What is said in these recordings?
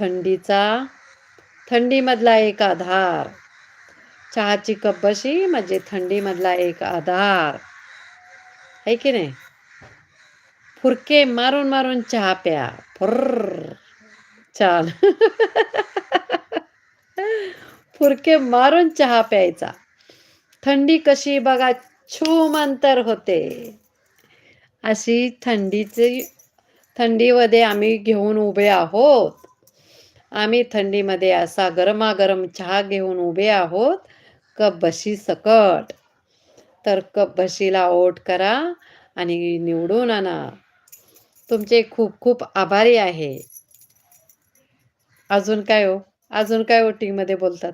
थंडीचा थंडीमधला एक आधार. चहाची कपबशी म्हणजे थंडीमधला एक आधार. आहे की नाही? फुरके मारून मारून चहा प्या. फुर्र. छान. फुरके मारून चहा प्यायचा. थंडी कशी बघा छूम अंतर होते. अशी थंडीची थंडीमध्ये आम्ही घेऊन उभे आहोत. आम्ही थंडीमध्ये असा गरमागरम चहा घेऊन उभे आहोत. कप बशी सकट. तर कप बशीला ओट करा आणि निवडून आणा. तुमचे खूप खूप आभारी आहे. अजून काय हो? अजून काय ओटिंगमध्ये बोलतात?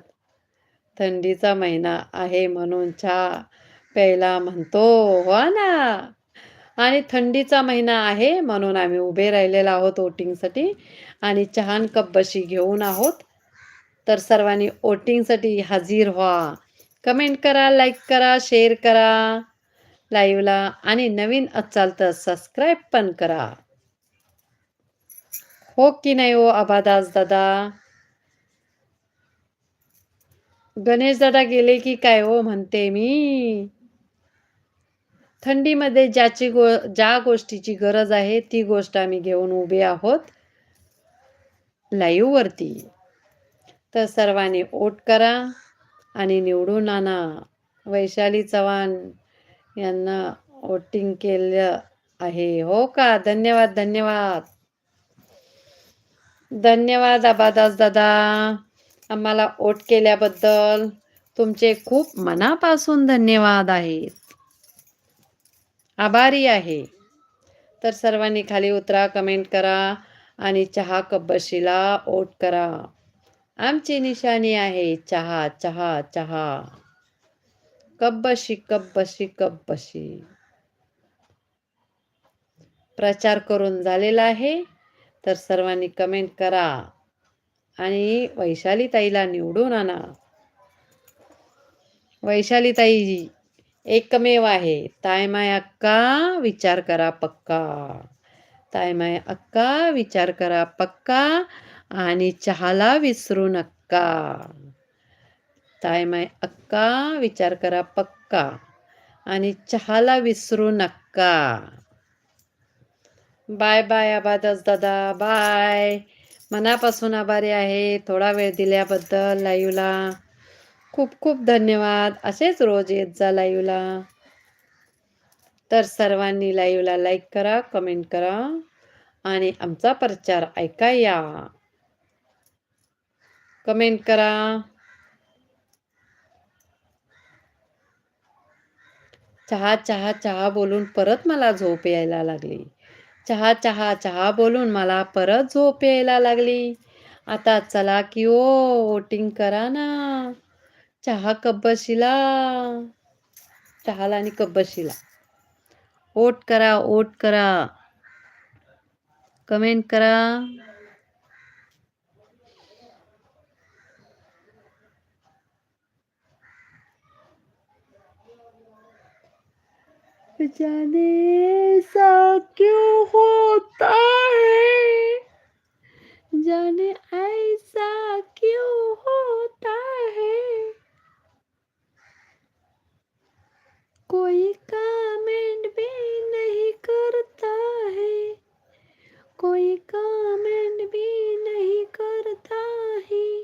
थंडीचा महिना आहे म्हणून चहा प्यायला म्हणतो हो ना. आणि थंडीचा महिना आहे म्हणून आम्ही उभे राहिलेलो आहोत ओटिंगसाठी. आणि चहान कप बशी घेऊन आहोत. तर सर्वांनी वोटिंगसाठी हजर व्हा. कमेंट करा लाईक करा शेअर करा. लाईव्हला आणि नवीन असाल तर सबस्क्राईब पण करा. हो की नाही हो आबादास दादा? गणेश दादा गेले की काय हो म्हणते मी. थंडीमध्ये ज्याची गो ज्या गोष्टीची गरज आहे ती गोष्ट आम्ही घेऊन उभे आहोत लाईववरती तर सर्वांनी ओट करा आणि निवडून आणा. वैशाली चव्हाण यांना वोटिंग केलं आहे. हो का? धन्यवाद धन्यवाद. धन्यवाद आबादास दादा. आम्हाला ओट केल्याबद्दल तुमचे खूप मनापासून धन्यवाद आहेत. आभारी आहे. तर सर्वांनी खाली उतरा कमेंट करा आणि चहा कब्बशीला ओट करा. आमची निशाणी आहे चहा चहा चहा. कब्बशी कब्बशी कब्बशी प्रचार करून झालेला आहे. तर सर्वांनी कमेंट करा. आणि वैशाली ताईला निवडून आणा. वैशाली ताई एकमेव आहे. तायमाय अक्का विचार करा पक्का. तायमाय अक्का विचार करा पक्का आणि चहाला विसरू नका तायमाय अक्का विचार करा पक्का आणि चहाला विसरू नका बाय बाय आबादस दादा. बाय. मनापासून आभारी आहे. थोडा वेळ दिल्याबद्दल लाईव्हला खूप खूप धन्यवाद. असेच रोज येत जा लाईव्हला. तर सर्वांनी लाईव्हला लाईक करा कमेंट करा आणि आमचा प्रचार ऐका या. कमेंट करा. चहा चहा चहा बोलून परत मला झोप यायला लागली. चहा चहा चहा बोलून मला परत झोप यायला लागली. आता चला की ओ वोटिंग करा ना. चहा कब्बशीला. चहाला आणि कब्बशीला. ओट करा ओट करा. कमेंट करा. जाने सा क्यों होता है? जाने ऐसा क्यों है कोई कमेंट भी नहीं करता है। कोई कमेंट भी नहीं करता है।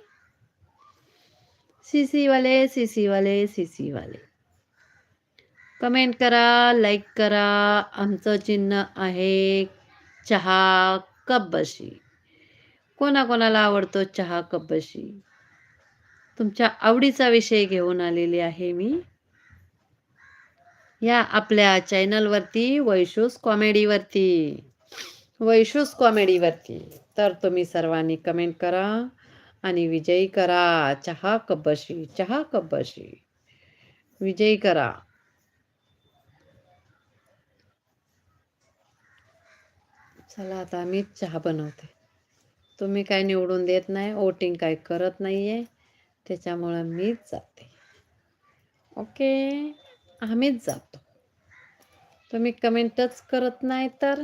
सीसी वाले सीसी वाले सीसी वाले। कमेंट करा लाईक करा आमचं चिन्ह आहे चहा कप बशी कोणाकोणाला आवडतो चहा कप बशी तुमच्या आवडीचा विषय घेऊन आलेली आहे मी. या आपल्या चॅनलवरती वैशूस कॉमेडीवरती. वैशूस कॉमेडीवरती. तर तुम्ही सर्वांनी कमेंट करा आणि विजयी करा. चहा कब्बशी चहा कब्बशी विजयी करा. चला आता मी चहा बनवते. तुम्ही काय निवडून देत नाही वोटिंग काय करत नाही आहे त्याच्यामुळं मीच जाते. ओके आम्हीच जातो. तुम्ही कमेंटच करत नाही तर?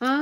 आ?